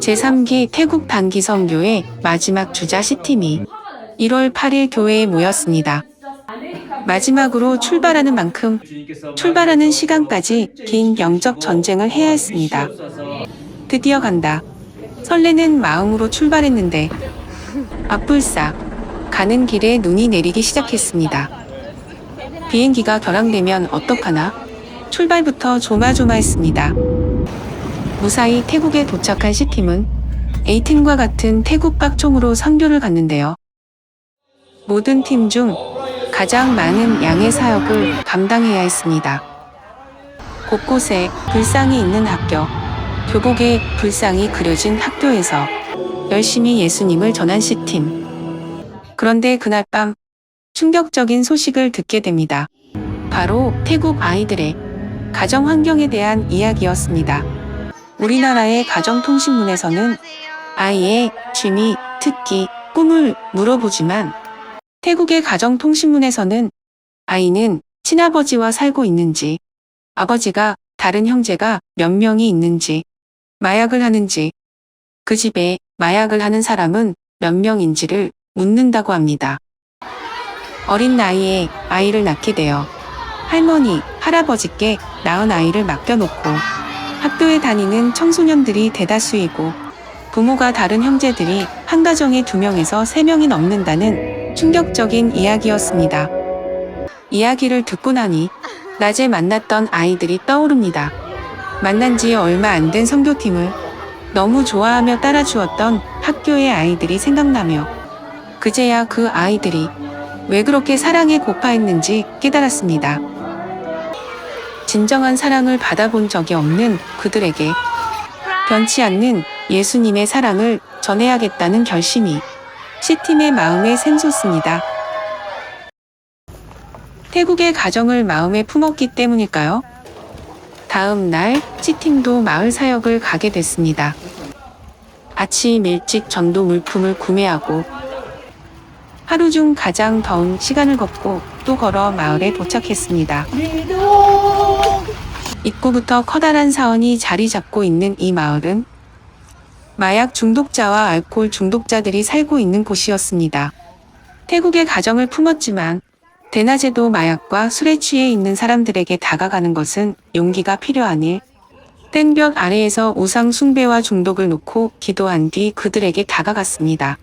제3기 태국 단기 선교의 마지막 주자 시팀이 1월 8일 교회에 모였습니다. 마지막으로 출발하는 만큼 출발하는 시간까지 긴 영적 전쟁을 해야 했습니다. 드디어 간다. 설레는 마음으로 출발했는데 앞불싸 가는 길에 눈이 내리기 시작했습니다. 비행기가 결항되면 어떡하나? 출발부터 조마조마했습니다. 무사히 태국에 도착한 C팀은 A팀과 같은 태국 깍총으로 선교를 갔는데요. 모든 팀 중 가장 많은 양의 사역을 감당해야 했습니다. 곳곳에 불상이 있는 학교, 교복에 불상이 그려진 학교에서 열심히 예수님을 전한 C팀. 그런데 그날 밤 충격적인 소식을 듣게 됩니다. 바로 태국 아이들의 가정 환경에 대한 이야기였습니다. 우리나라의 가정통신문에서는 아이의 취미, 특기, 꿈을 물어보지만 태국의 가정통신문에서는 아이는 친아버지와 살고 있는지, 아버지가 다른 형제가 몇 명이 있는지, 마약을 하는지, 그 집에 마약을 하는 사람은 몇 명인지를 묻는다고 합니다. 어린 나이에 아이를 낳게 되어 할머니, 할아버지께 낳은 아이를 맡겨놓고 학교에 다니는 청소년들이 대다수이고 부모가 다른 형제들이 한 가정에 두 명에서 세 명이 넘는다는 충격적인 이야기였습니다. 이야기를 듣고 나니 낮에 만났던 아이들이 떠오릅니다. 만난 지 얼마 안된 선교팀을 너무 좋아하며 따라주었던 학교의 아이들이 생각나며 그제야 그 아이들이 왜 그렇게 사랑에 고파했는지 깨달았습니다. 진정한 사랑을 받아본 적이 없는 그들에게 변치 않는 예수님의 사랑을 전해야겠다는 결심이 C팀의 마음에 샘솟습니다. 태국의 가정을 마음에 품었기 때문일까요? 다음 날 C팀도 마을 사역을 가게 됐습니다. 아침 일찍 전도 물품을 구매하고 하루 중 가장 더운 시간을 걷고 또 걸어 마을에 도착했습니다. 입구부터 커다란 사원이 자리 잡고 있는 이 마을은 마약 중독자와 알코올 중독자들이 살고 있는 곳이었습니다. 태국의 가정을 품었지만 대낮에도 마약과 술에 취해 있는 사람들에게 다가가는 것은 용기가 필요한 일. 땡볕 아래에서 우상 숭배와 중독을 놓고 기도한 뒤 그들에게 다가갔습니다.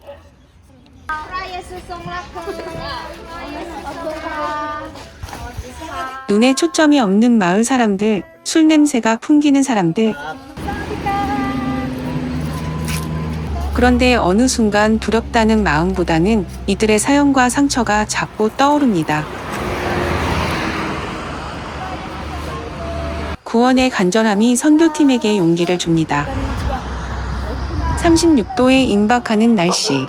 눈에 초점이 없는 마을 사람들, 술 냄새가 풍기는 사람들. 그런데 어느 순간 두렵다는 마음보다는 이들의 사연과 상처가 자꾸 떠오릅니다. 구원의 간절함이 선교팀에게 용기를 줍니다. 36도에 임박하는 날씨.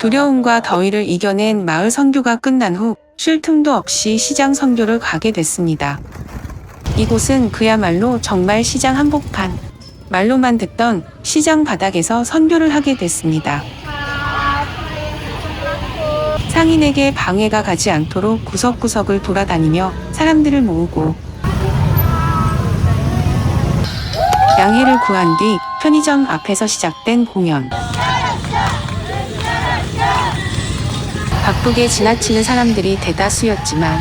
두려움과 더위를 이겨낸 마을 선교가 끝난 후 쉴 틈도 없이 시장 선교를 가게 됐습니다. 이곳은 그야말로 정말 시장 한복판. 말로만 듣던 시장 바닥에서 선교를 하게 됐습니다. 상인에게 방해가 가지 않도록 구석구석을 돌아다니며 사람들을 모으고 양해를 구한 뒤 편의점 앞에서 시작된 공연. 바쁘게 지나치는 사람들이 대다수였지만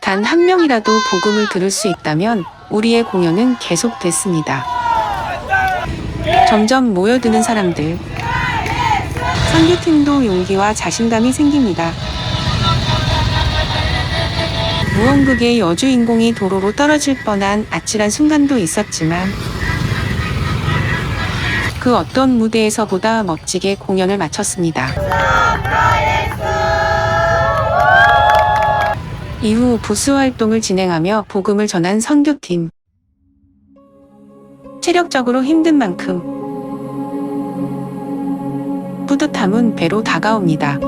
단 한 명이라도 복음을 들을 수 있다면 우리의 공연은 계속됐습니다. 점점 모여드는 사람들. 선교팀도 용기와 자신감이 생깁니다. 무언극의 여주인공이 도로로 떨어질 뻔한 아찔한 순간도 있었지만 그 어떤 무대에서보다 멋지게 공연을 마쳤습니다. 이후 부스 활동을 진행하며 복음을 전한 선교팀. 체력적으로 힘든 만큼 뿌듯함은 배로 다가옵니다.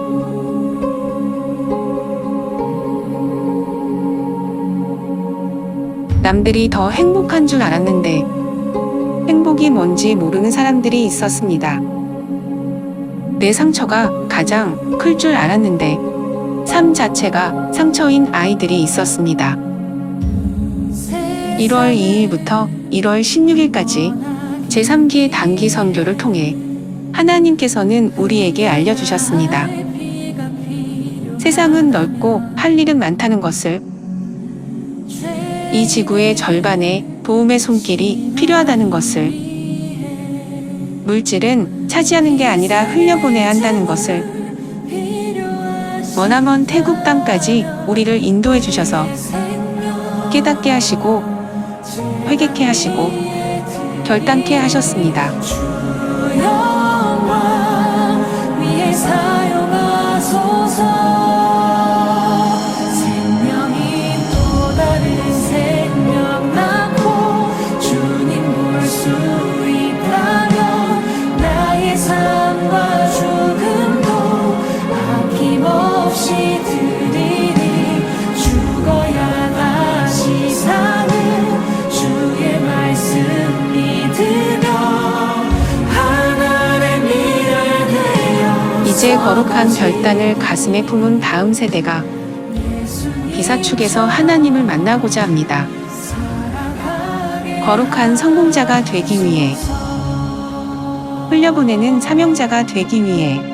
남들이 더 행복한 줄 알았는데 행복이 뭔지 모르는 사람들이 있었습니다. 내 상처가 가장 클 줄 알았는데 삶 자체가 상처인 아이들이 있었습니다. 1월 2일부터 1월 16일까지 제3기 단기 선교를 통해 하나님께서는 우리에게 알려주셨습니다. 세상은 넓고 할 일은 많다는 것을 이 지구의 절반에 도움의 손길이 필요하다는 것을 물질은 차지하는 게 아니라 흘려보내야 한다는 것을 머나먼 태국 땅까지 우리를 인도해 주셔서 깨닫게 하시고 회개케 하시고 결단케 하셨습니다. 이제 거룩한 결단을 가슴에 품은 다음 세대가 비사축에서 하나님을 만나고자 합니다. 거룩한 성공자가 되기 위해 흘려보내는 사명자가 되기 위해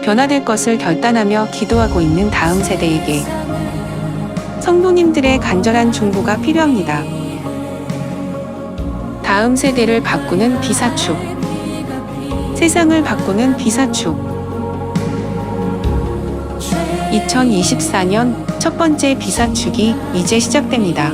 변화될 것을 결단하며 기도하고 있는 다음 세대에게 성도님들의 간절한 중보가 필요합니다. 다음 세대를 바꾸는 비사축. 세상을 바꾸는 비사축. 2024년 첫 번째 비사축이 이제 시작됩니다.